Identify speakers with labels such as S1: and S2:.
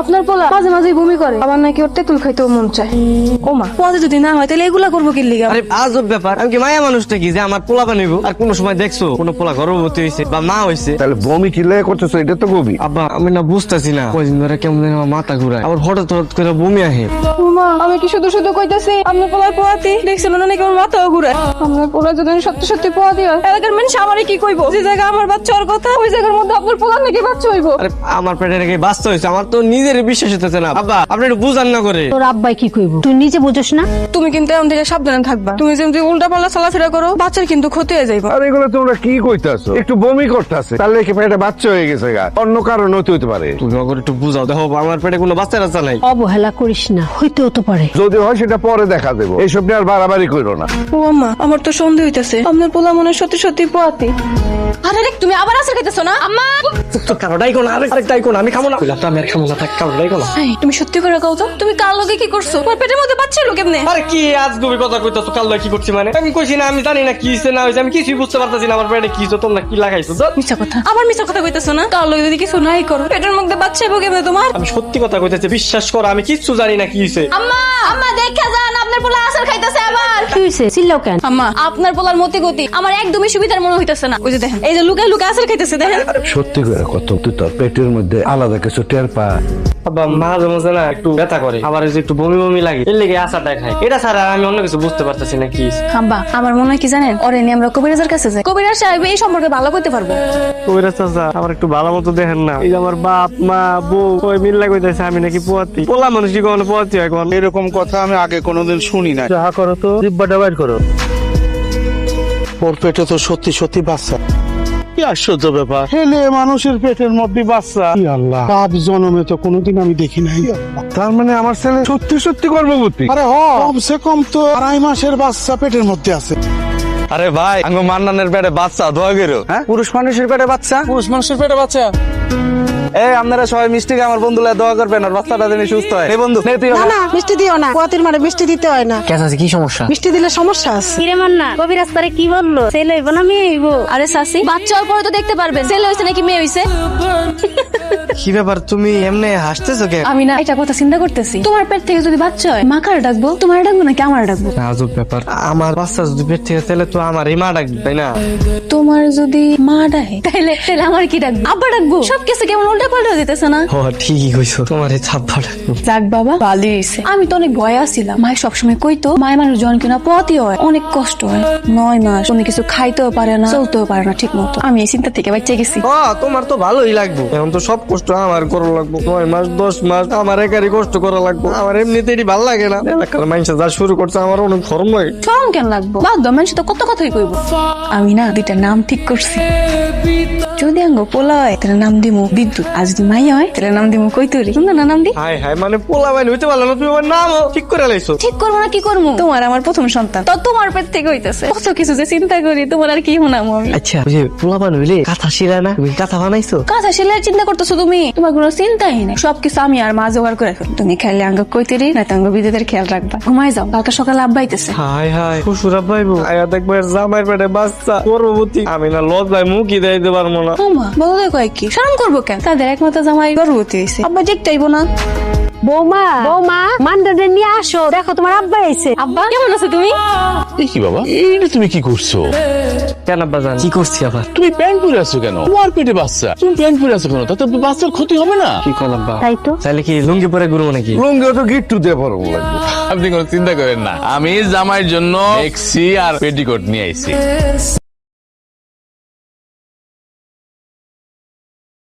S1: আপনার পোলা মাঝে মাঝে বমি করে। আবার নাকি ওর তেঁতুল খাইতেও মন চায়। ও মা পদে যদি না হয় তাহলে এগুলা করব কি লিগা?
S2: আরে আজব ব্যাপার। আমি কি মায়া মানুষটা কি যে আমার পোলা বানাইবো? আর কোন সময় দেখছ কোন পোলা গর্ভবতী হয়েছে বা মা হয়েছে
S3: তাহলে বমি কিলে করতেছো? এটা তো গবি
S2: আব্বা আমি না বুঝতেছি না। কয়দিন ধরে কেমন যেন আমার মাথা ঘুরায়। আবার হঠাৎ হঠাৎ করে বমি আহে।
S1: ও মা আমি কি শুধু শুধু কইতাছি আপনার পোলার পোয়াতি। দেখছিল না নাকি আমার মাথাও ঘুরায়? আপনার পোলা যদি সত্যি সত্যি পোয়াতি হয় এলাকার মানুষ আমারে কি কইবো? যে জায়গা আমার বাচ্চা ওর কথা ওই জায়গার মধ্যে আপনার পোলার নাকি বাচ্চা হইবো?
S2: আরে আমার পেটে নাকি বাঁচতে হয়েছে আমার তো নিজের বিশ্বাস হতেছে না। আব্বা আপনি একটু বুঝান না করে।
S4: তোর আব্বাই কি কইব? তুই নিজে বুঝোস না?
S1: তুমি কিন্তু এমন থেকে সাবধানে থাকবা। তুমি যেমন উল্টা পাল্লা চলাফেরা করো বাচ্চার কিন্তু ক্ষতি হয়ে যাইবা।
S3: আর এগুলো তোমরা কি কইতাছো? একটু বমি করতেছে। তাহলে কি পেটে বাচ্চা হয়ে গেছে গা। অন্য কারণ হতে হতে পারে।
S2: তুমি ওকে একটু বুঝাও। দেখো আমার পেটে কোনো বাচ্চা নাই।
S4: অবহেলা করিস না হইতেও তো পারে।
S3: যদি হয় সেটা পরে দেখা দেবো। এইসব নিয়ে আর বাড়াবাড়ি করো না।
S1: ও আম্মা আমার তো সন্দেহ হইতাছে। আপনার পোলা মনে সত্যি সত্যি পোয়াতি। আরে তুমি আবার আসার খাইতেছো না? আম্মা!
S2: তো কারোটাই কোন আরেক আরেকটাই কোন আমি খাব না। আমি খাব না কোন
S1: এই, তুমি সত্যি করে কও তো তুমি কার লগে কি করছ? তোমার পেটের মধ্যে বাচ্চা
S2: আরে কি আজ গবি কথা কইতাছো কাল কি করছি মানে? আমি কইছি না আমি জানি না কি হইছে না হইছে আমি কিছুই বুঝতে পারতাছি না আমার পেটে কি হইছে তোমরা কি লাগাইছো? তো
S1: মিছা কথা আবার মিছা কথা কইতেছো না? কার লগে যদি কিছু নাই করো পেটের মধ্যে বাচ্চা এবো কেমনে তোমার?
S2: আমি সত্যি কথা কইতেছি বিশ্বাস করো আমি কিচ্ছু জানি না কি হইছে।
S1: আম্মা! আম্মা দেখা আপনার পোলা আসার খাইতেছে আবার।
S4: কি হইছে? চিল্লাও কেন?
S1: আম্মা আপনার পোলার মতি গতি আমার একদমই সুবিধার মনে হইতেছে না। ওই যে দেখেন এই যে লুকায় লুকায় আসার খাইতেছে দেখেন।
S3: সত্যি করে কত তুই তোর পেটের মধ্যে আলাদা কিছু টের পা।
S2: আব্বা মাঝে মাঝে না একটু ব্যথা করে আবার এই যে একটু বমি বমি লাগে এর লেগে আশাটা খাই এটা ছাড়া আমি অন্য কিছু বুঝতে পারতেছি না কি
S1: আব্বা আমার মনে হয় কি জানেন? ওরে নিয়ে আমরা কবিরাজের কাছে যাই। কবিরাজ সাহেব এই সম্পর্কে ভালো করতে পারব।
S2: কবিরাজ চাচা আমার একটু ভালো মতো দেখেন না। এই যে আমার বাপ মা বউ ওই মিল্লা কইতেছে আমি নাকি পোয়াতি। পোলা মানুষ কি কখনো পোয়াতি হয়
S5: এরকম কথা আমি আগে কোনোদিন শুনি না যাহা করো তো জিব্বাটা বাইর করো। ওর পেটে তো সত্যি সত্যি বাচ্চা। কি আশ্চর্য ব্যাপার। ছেলে মানুষের পেটের মধ্যে বাচ্চা। কি আল্লাহ। জন্মে তো কোনোদিন আমি দেখি নাই।
S3: তার মানে আমার ছেলে সত্যি সত্যি গর্ভবতী?
S5: আরে হ কমসে কম তো আড়াই মাসের বাচ্চা পেটের মধ্যে আছে।
S2: আরে ভাই আমি মান্নানের পেটে বাচ্চা দোয়া গেরো। হ্যাঁ? পুরুষ মানুষের পেটে বাচ্চা?
S5: পুরুষ মানুষের পেটে বাচ্চা।
S2: এই আপনারা সবাই মিষ্টিকে আমার বন্ধুলা দোয়া করবেন আর বাচ্চাটা যেন সুস্থ হয়। এই বন্ধু নে তুই
S6: না না মিষ্টি দিও না। পোয়াতির মানে মিষ্টি দিতে হয় না।
S2: কেন আছে কি সমস্যা?
S6: মিষ্টি দিলে সমস্যা আছে।
S4: কিরে মান্না কবিরাজ তারে কি বলল? ছেলে হইব না মেয়ে হইব?
S1: আরে সাসি বাচ্চা হওয়ার পরে তো দেখতে পারবেন। ছেলে হয়েছে নাকি মেয়ে হয়েছে
S2: কি ব্যাপার তুমি এমনি হাসতেছো কে
S1: আমি না এটা কথা চিন্তা করতেছি। তোমার পেট থেকে যদি বাচ্চা হয় মা কার ডাকবো? তোমার ডাকবো নাকি আমার ডাকবো?
S2: আজব ব্যাপার। আমার বাচ্চা যদি পেট থেকে তাহলে তো আমারই মা ডাকবে তাই না?
S1: তোমার যদি মা ডাকে তাহলে তাহলে আমার কি ডাকবো? আব্বা ডাকবো? সবকিছু কেমন উল্টা পাল্টা দিতেছে না?
S2: ও ঠিকই কইছো। তোমার এই ছাপ্পা
S1: যাক বাবা ভালোই হয়েছে আমি তো অনেক ভয় আসছিলাম মায়ের সবসময় কইতো মায়ের মানুষ জন কিনা পথই হয় অনেক কষ্ট হয়। নয় মাস উনি কিছু খাইতেও পারে না চলতেও পারে না ঠিক মতো আমি এই চিন্তা থেকে বাচ্চা গেছি।
S2: ও তোমার তো ভালোই লাগবে। এখন তো সব কষ্ট আমার করা লাগবে। নয় মাস দশ মাস আমার একারই কষ্ট করা লাগবে। আমার এমনিতেই ভালো লাগে না। এলাকার মানুষ যা শুরু করছে আমার অনেক ফরম লাগে।
S1: শরম কেন লাগবো? বাদ দাও মানুষ তো কত কথাই কইব। আমি না দুইটা নাম ঠিক করছি। যদি আঙ্গ পোলা হয় তাহলে নাম দিমু বিদ্যুৎ। আর যদি মাইয়া হয় তাহলে নাম দিমু কৈতরি। সুন্দর না নাম দি?
S2: হাই হাই মানে পোলা বাইন হইতে পারল না তুমি আমার নাম ঠিক করে লাইছো।
S1: ঠিক করব না কি করব তোমার আমার প্রথম সন্তান। তো তোমার পেট থেকে হইতেছে। কত কিছু যে চিন্তা করি তোমার আর কি শোনাবো আমি?
S2: আচ্ছা যে পোলা বান হইলে কাঁথা শিরা না? তুমি কাঁথা বানাইছো?
S1: কাঁচা সেলাই চিন্তা করতেছো তুমি? তোমার কোনো চিন্তাই নেই। সবকিছু আমি আর মা জোগাড় করে ফেল তুমি খাইলে আঙ্গ কৈতরি না তো আঙ্গ বিদ্যুতের খেয়াল রাখবা। ঘুমাই যাও কালকে সকালে আব্বা আইতেছে।
S2: হাই হাই শ্বশুরা পাইবো আয়া দেখব জামাইয়ের পেটে বাচ্চা। গর্ভবতী। আমি না লজ ভাই মুখই দেখাইতে পারব না।
S1: ওমা বলো দেখো কি? শরম করব কেন? তাদের একমাত্র জামাই গর্ভবতী হয়েছে। আব্বা দেখতেইবো না।
S4: বৌমা বৌমা মান্ডারে নিয়ে আসো। দেখো তোমার আব্বা এসে
S1: আব্বা কেমন আছো তুমি?
S7: কি বাবা? এইটা তুমি কি করছ?
S2: কেন আব্বা জান? কি করছি আবার?
S7: তুমি প্যান্ট পরে আছো কেন? তোমার পেটে বাচ্চা। তুমি প্যান্ট পরে আছো কেন? তাতে বাচ্চার ক্ষতি হবে না?
S2: কি কোন আব্বা?
S4: তাই তো।
S2: তাহলে কি লুঙ্গি পরে ঘুরবো নাকি?
S3: লুঙ্গিও তো গিট্টু দিয়ে পরব লাগবে
S7: আপনি কোনো চিন্তা করেন না। আমি জামাইয়ের জন্য এক্সি আর পেটিকোট নিয়ে আইছি।